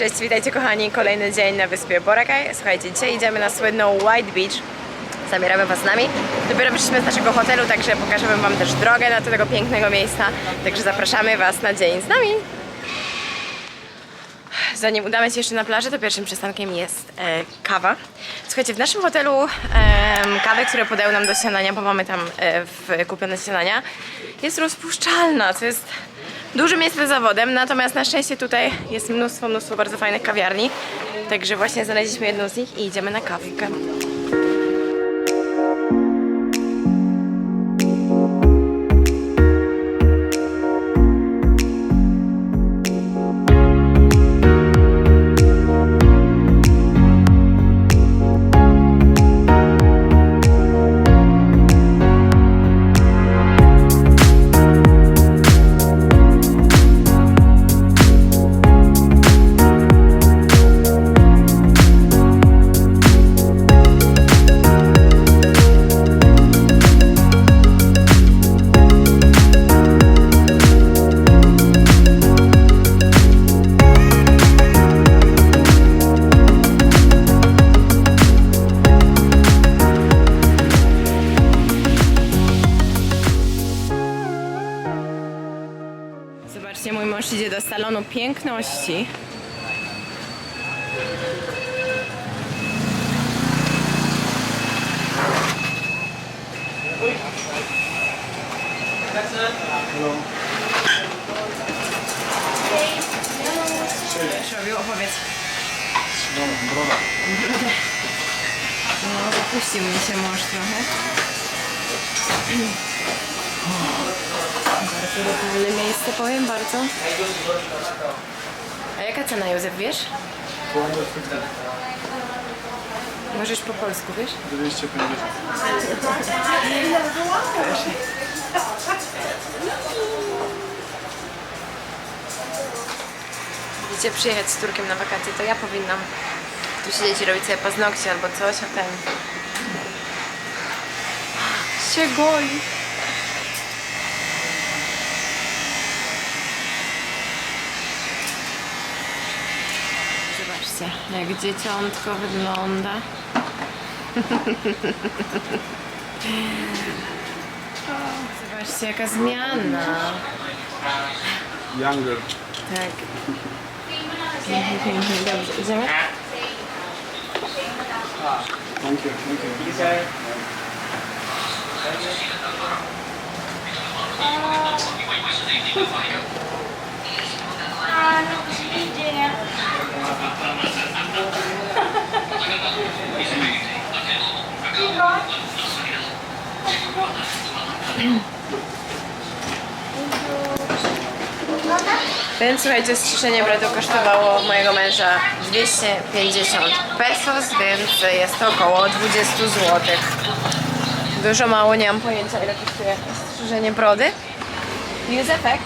Cześć, witajcie kochani, kolejny dzień na wyspie Boracay. Słuchajcie, dzisiaj idziemy na słynną White Beach. Zabieramy was z nami. Dopiero wyszliśmy z naszego hotelu, także pokażemy wam też drogę do tego pięknego miejsca. Także zapraszamy was na dzień z nami. Zanim udamy się jeszcze na plażę, to pierwszym przystankiem jest e, kawa. Słuchajcie, w naszym hotelu em, kawę, które podają nam do śniadania, bo mamy tam e, w, kupione śniadania, jest rozpuszczalna, co jest dużym jest zawodem, natomiast na szczęście tutaj jest mnóstwo, mnóstwo bardzo fajnych kawiarni. Także właśnie znaleźliśmy jedną z nich i idziemy na kawkę. Mąż idzie do salonu piękności. Robił, opowiedz. Broda. No, wypuścił mi się mąż trochę. Rytualne miejsce, powiem bardzo. A jaka cena, Józef, wiesz? Możesz po polsku, wiesz? 250. Chcecie przyjechać z Turkiem na wakacje, to ja powinnam tu siedzieć i robić sobie paznokcie albo coś, a ten... się goi. Zobaczcie, jak dzieciątko wygląda. O, Zobaczcie, jaka zmiana. Younger. Tak. Pięknie, pięknie. Dobrze, idziemy? Thank you. Thank you. Więc słuchajcie, strzyżenie brodu kosztowało mojego męża 250 pesos, więc jest to około 20 zł. Dużo mało, nie mam pojęcia ile kosztuje strzyżenie brody. Józefek,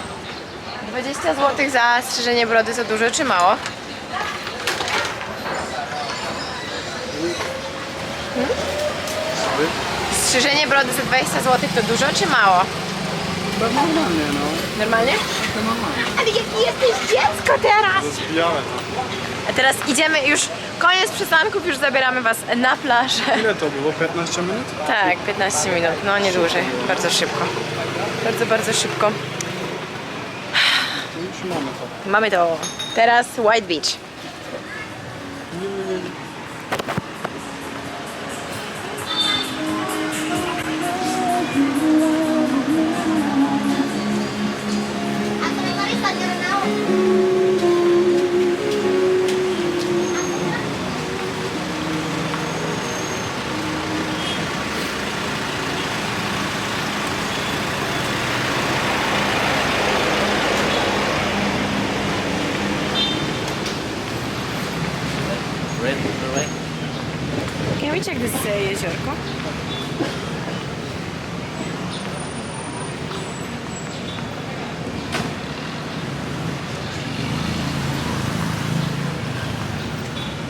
20 zł za strzyżenie brody to dużo czy mało? Wy? Strzyżenie brody za 20 zł to dużo czy mało? To normalnie, no. Normalnie? To normalnie. Ale jaki jesteś dziecko teraz! Rozbijamy to. A teraz idziemy już, koniec przystanków, już zabieramy was na plażę. Ile to było? 15 minut? Tak, 15 minut, no nie dłużej, bardzo szybko. Bardzo, bardzo szybko. Już to. Mamy to. Teraz White Beach.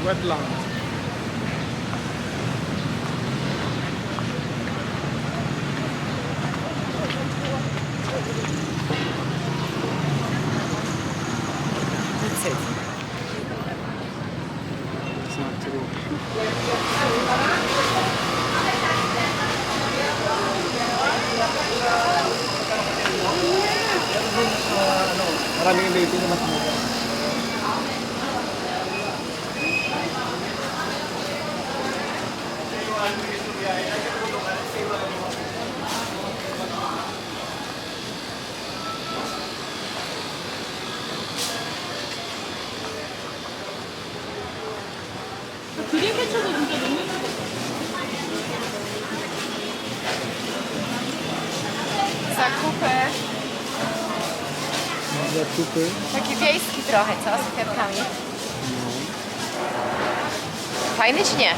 wetlands. Zakupy. Zakupy. Taki wiejski trochę, co? Z kwiatkami. Fajny czy nie?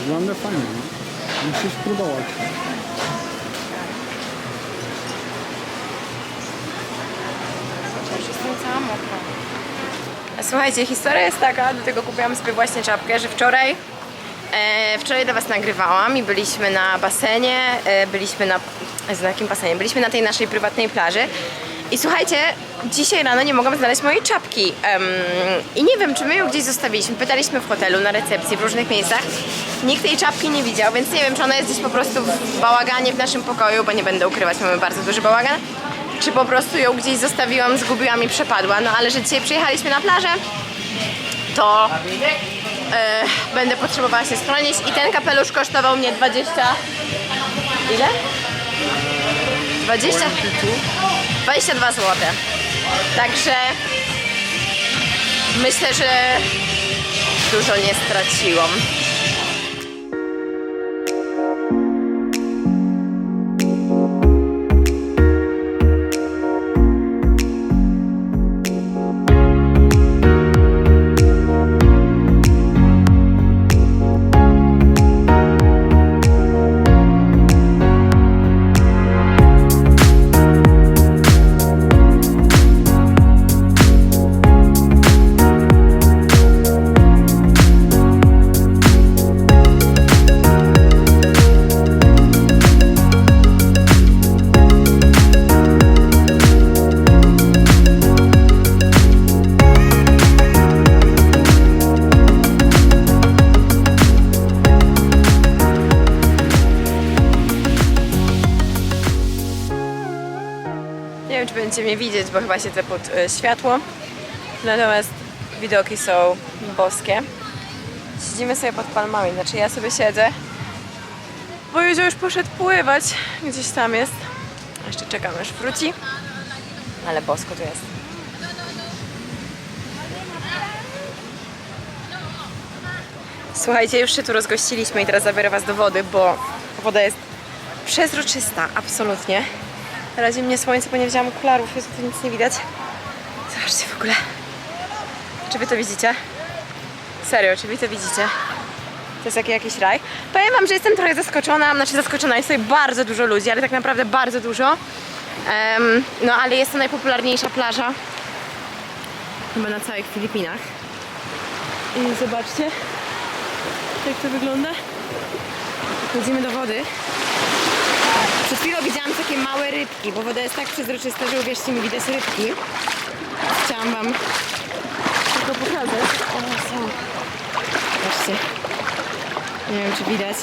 Wygląda fajnie. nie? Musisz spróbować. Słuchajcie, historia jest taka, do tego kupiłam sobie właśnie czapkę, że wczoraj e, wczoraj dla Was nagrywałam i byliśmy na basenie, e, byliśmy na, na jakim basenie? Byliśmy na tej naszej prywatnej plaży. I słuchajcie, dzisiaj rano nie mogłam znaleźć mojej czapki. Em, i nie wiem, czy my ją gdzieś zostawiliśmy, pytaliśmy w hotelu, na recepcji, w różnych miejscach, nikt tej czapki nie widział, więc nie wiem, czy ona jest gdzieś po prostu w bałaganie w naszym pokoju, bo nie będę ukrywać, mamy bardzo duży bałagan, czy po prostu ją gdzieś zostawiłam, zgubiłam i przepadła, no ale że dzisiaj przyjechaliśmy na plażę, to e, będę potrzebowała się schronić i ten kapelusz kosztował mnie 20... Ile? 20... 22 zł. Także myślę, że dużo nie straciłam. Będziecie mnie widzieć, bo chyba siedzę pod y, światło. Natomiast widoki są boskie. Siedzimy sobie pod palmami, znaczy ja sobie siedzę. Bo Józio już poszedł pływać. Gdzieś tam jest. Jeszcze czekam, aż wróci. Ale bosko tu jest. Słuchajcie, już się tu rozgościliśmy i teraz zabiorę Was do wody, bo woda jest przezroczysta, absolutnie. Razi mnie słońce, bo nie wzięłam okularów, jest tu nic nie widać. Zobaczcie w ogóle. Czy wy to widzicie? Serio, czy wy to widzicie? To jest jak, jakiś raj. Powiem wam, że jestem trochę zaskoczona, znaczy zaskoczona, jest tutaj bardzo dużo ludzi, ale tak naprawdę bardzo dużo. Em, no ale jest to najpopularniejsza plaża chyba na całych Filipinach. I zobaczcie, jak to wygląda. Chodzimy do wody. Chwilą widziałam takie małe rybki, bo woda jest tak przezroczysta, że uwierzcie mi, widać rybki. Chciałam wam tylko pokazać. O, są. Zobaczcie. Nie wiem, czy widać.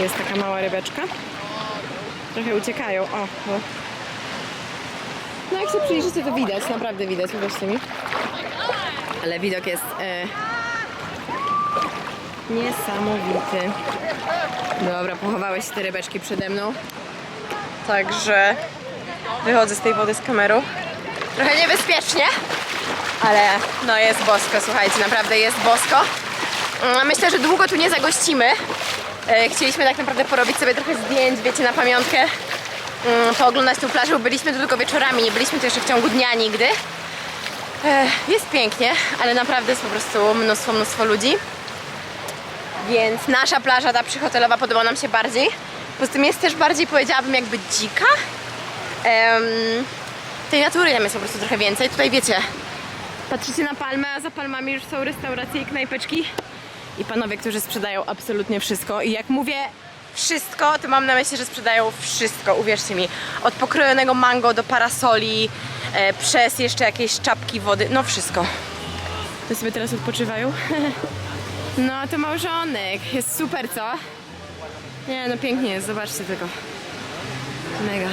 Jest taka mała rybeczka. Trochę uciekają. O, bo... No jak się przyjrzycie, to widać. Naprawdę widać, uwierzcie mi. Ale widok jest e... niesamowity. Dobra, pochowały się te rybeczki przede mną. Także wychodzę z tej wody z kamerą. Trochę niebezpiecznie, ale no jest bosko, słuchajcie, naprawdę jest bosko. Mm, Myślę, że długo tu nie zagościmy. E, Chcieliśmy tak naprawdę porobić sobie trochę zdjęć, wiecie, na pamiątkę. mm, Pooglądać tą plażę, byliśmy tu tylko wieczorami, nie byliśmy tu jeszcze w ciągu dnia nigdy. E, Jest pięknie, ale naprawdę jest po prostu mnóstwo, mnóstwo ludzi. Więc nasza plaża, ta przyhotelowa, podoba nam się bardziej. Poza tym jest też bardziej, powiedziałabym, jakby dzika. Em, tej natury tam jest po prostu trochę więcej. Tutaj wiecie, patrzycie na palmę, a za palmami już są restauracje i knajpeczki. I panowie, którzy sprzedają absolutnie wszystko. I jak mówię wszystko, to mam na myśli, że sprzedają wszystko, uwierzcie mi. Od pokrojonego mango do parasoli, e, przez jeszcze jakieś czapki wody, no wszystko. To sobie teraz odpoczywają. No to małżonek. Jest super, co? Nie, no pięknie jest, zobaczcie tylko. Mega.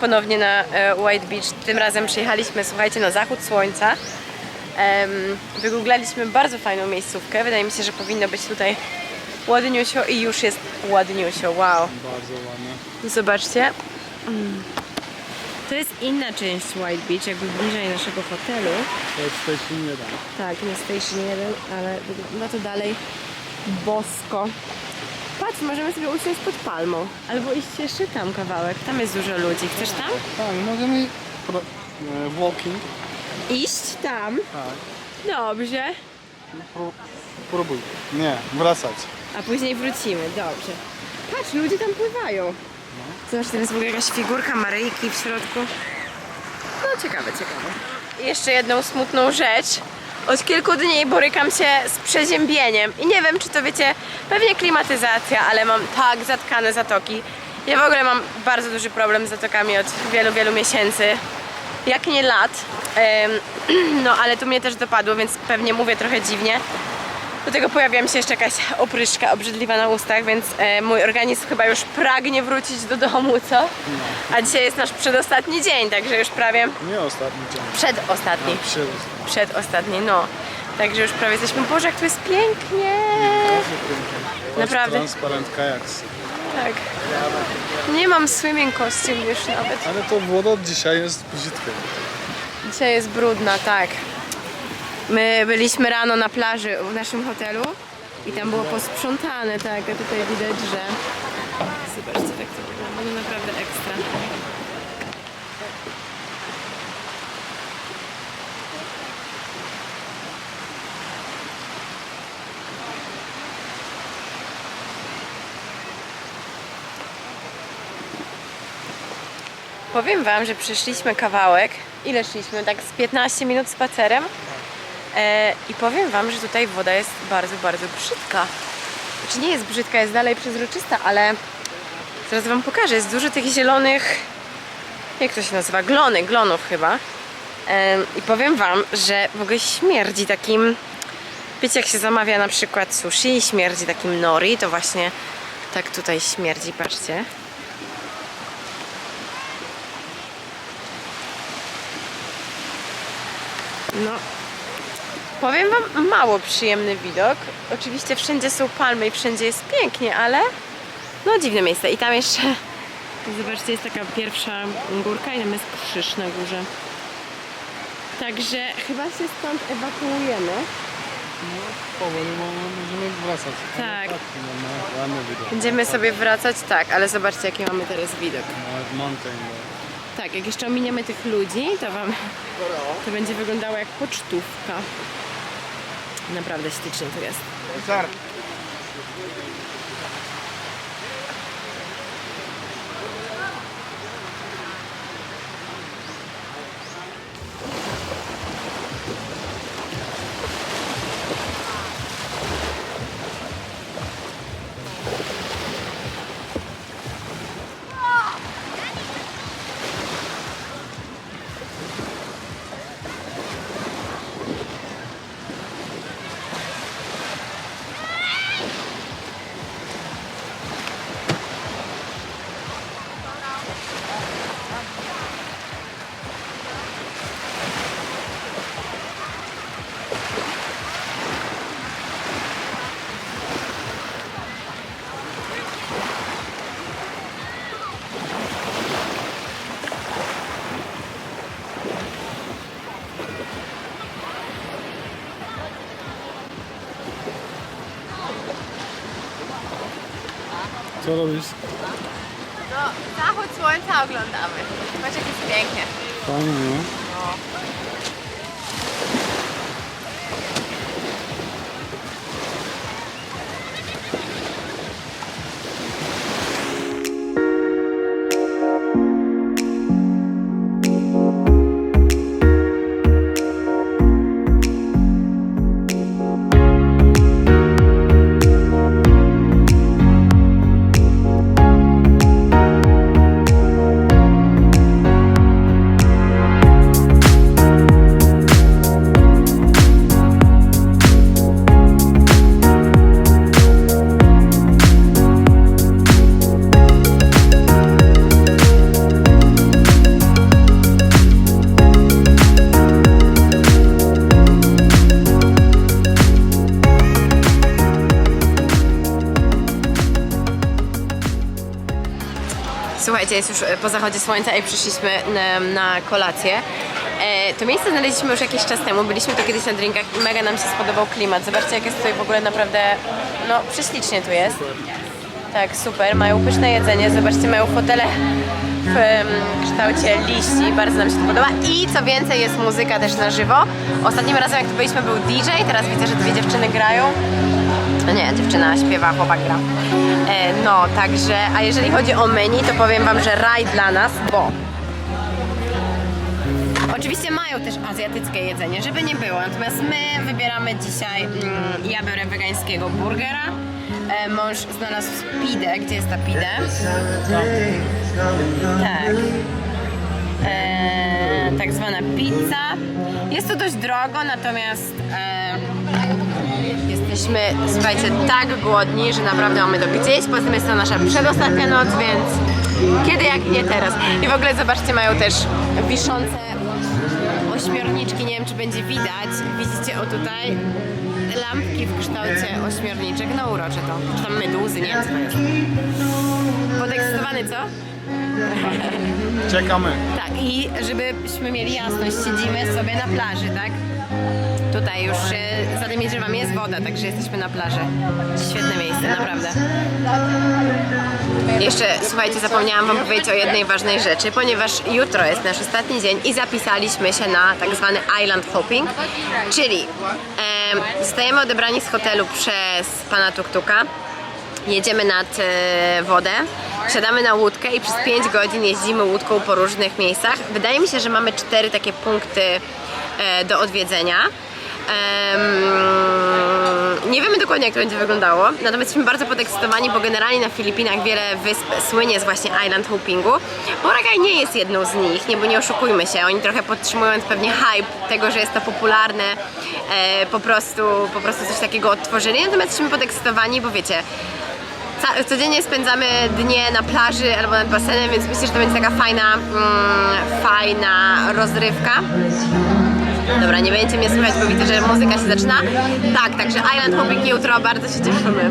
Ponownie na e, White Beach. Tym razem przyjechaliśmy, słuchajcie, na zachód słońca. Wygooglaliśmy bardzo fajną miejscówkę. Wydaje mi się, że powinno być tutaj ładniusio i już jest ładniusio. Wow. Bardzo ładne. Zobaczcie. Mm. To jest inna część White Beach, jakby bliżej naszego hotelu. To jest Station 1. Tak, na Station 1, ale wygląda to dalej bosko. Patrz, możemy sobie usiąść pod palmą. Albo iść jeszcze tam kawałek. Tam jest dużo ludzi. Chcesz tam? Tak, możemy pro, e, walking. Iść tam. Tak. Dobrze. Pro, próbuj. Nie, wracać. A później wrócimy. Dobrze. Patrz, ludzie tam pływają. Zobacz, teraz w ogóle jakaś figurka Maryjki w środku. No ciekawe, ciekawe. Jeszcze jedną smutną rzecz. Od kilku dni borykam się z przeziębieniem i nie wiem, czy to wiecie, pewnie klimatyzacja, ale mam tak zatkane zatoki. Ja w ogóle mam bardzo duży problem z zatokami od wielu, wielu miesięcy, jak nie lat. No ale tu mnie też dopadło, więc pewnie mówię trochę dziwnie. Do tego pojawiła mi się jeszcze jakaś opryszka obrzydliwa na ustach, więc e, mój organizm chyba już pragnie wrócić do domu, co? A dzisiaj jest nasz przedostatni dzień, także już prawie Nie ostatni dzień. przedostatni. Przyjazd. Przedostatni, no. Także już prawie jesteśmy. Boże, jak tu jest pięknie! Naprawdę. Transparent kajaks. Tak. Nie mam swimming costume już nawet. Ale to woda dzisiaj jest brzydka. Dzisiaj jest brudna, tak. My byliśmy rano na plaży w naszym hotelu i tam było posprzątane, tak, a tutaj widać, że... Zobaczcie, tak to wygląda, no naprawdę ekstra. Powiem Wam, że przeszliśmy kawałek. Ile szliśmy? Tak z 15 minut spacerem. E, I powiem Wam, że tutaj woda jest bardzo, bardzo brzydka. Znaczy nie jest brzydka, jest dalej przezroczysta, ale zaraz Wam pokażę. Jest dużo tych zielonych, jak to się nazywa? Glony, glonów chyba. E, I powiem Wam, że w ogóle śmierdzi takim, wiecie jak się zamawia na przykład sushi i śmierdzi takim nori, to właśnie tak tutaj śmierdzi, patrzcie. No, powiem Wam, mało przyjemny widok. Oczywiście wszędzie są palmy i wszędzie jest pięknie, ale no dziwne miejsce. I tam jeszcze, zobaczcie, jest taka pierwsza górka i tam jest krzyż na górze. Także chyba się stąd ewakuujemy. No, powoli mo- możemy wracać. Tak. No, no. Będziemy sobie wracać, tak, ale zobaczcie jaki mamy teraz widok. No, mountain. Tak, jak jeszcze ominiemy tych ludzi, to Wam to będzie wyglądało jak pocztówka. Naprawdę ślicznie tu jest. Co robisz? No, zachód słońca oglądamy. Patrz jak jest pięknie. Fajnie, no. Słuchajcie, jest już e, po zachodzie słońca i przyszliśmy na, na kolację. E, to miejsce znaleźliśmy już jakiś czas temu, byliśmy tu kiedyś na drinkach i mega nam się spodobał klimat. Zobaczcie jak jest tutaj w ogóle naprawdę, no prześlicznie tu jest. Tak, super, mają pyszne jedzenie, zobaczcie, mają fotele w kształcie liści, bardzo nam się to podoba i co więcej jest muzyka też na żywo. Ostatnim razem jak tu byliśmy był DJ, teraz widzę, że dwie dziewczyny grają. No nie, dziewczyna śpiewa, chłopak gra. E, no, także, a jeżeli chodzi o menu, to powiem wam, że raj dla nas, bo Oczywiście mają też azjatyckie jedzenie, żeby nie było. Natomiast my wybieramy dzisiaj, mm, ja biorę wegańskiego burgera. E, mąż znalazł pidę. Gdzie jest ta pide? Tak. E, tak zwana pizza. Jest to dość drogo, natomiast e, jesteśmy, słuchajcie, tak głodni, że naprawdę mamy to gdzieś. Poza tym jest to nasza przedostatnia noc, więc kiedy jak nie teraz. I w ogóle zobaczcie, mają też wiszące ośmiorniczki, nie wiem czy będzie widać. Widzicie o tutaj lampki w kształcie ośmiorniczek. No urocze to. Czy tam meduzy, nie wiem co to jest. Podekscytowany co? Czekamy. Tak, i żebyśmy mieli jasność, siedzimy sobie na plaży, tak? Tutaj już e, za tymi drzewami jest woda, także jesteśmy na plaży. Świetne miejsce, naprawdę. Jeszcze, słuchajcie, zapomniałam Wam powiedzieć o jednej ważnej rzeczy, ponieważ jutro jest nasz ostatni dzień i zapisaliśmy się na tak zwany island hopping, czyli em, zostajemy odebrani z hotelu przez pana Tuktuka, jedziemy nad e, wodę, siadamy na łódkę i przez 5 godzin jeździmy łódką po różnych miejscach. Wydaje mi się, że mamy cztery takie punkty e, do odwiedzenia. Em, nie wiemy dokładnie jak to będzie wyglądało, natomiast jesteśmy bardzo podekscytowani, bo generalnie na Filipinach wiele wysp słynie z właśnie island hoppingu. Boracay nie jest jedną z nich, nie, bo nie oszukujmy się, oni trochę podtrzymując pewnie hype tego, że jest to popularne, e, po, prostu, po prostu coś takiego odtworzyli, natomiast jesteśmy podekscytowani, bo wiecie, codziennie spędzamy dnie na plaży albo nad basenem, więc myślę, że to będzie taka fajna, mm, fajna rozrywka. Dobra, nie będziecie mnie słuchać, bo widzę, że muzyka się zaczyna. Tak, także Island Hopping jutro, bardzo się cieszymy.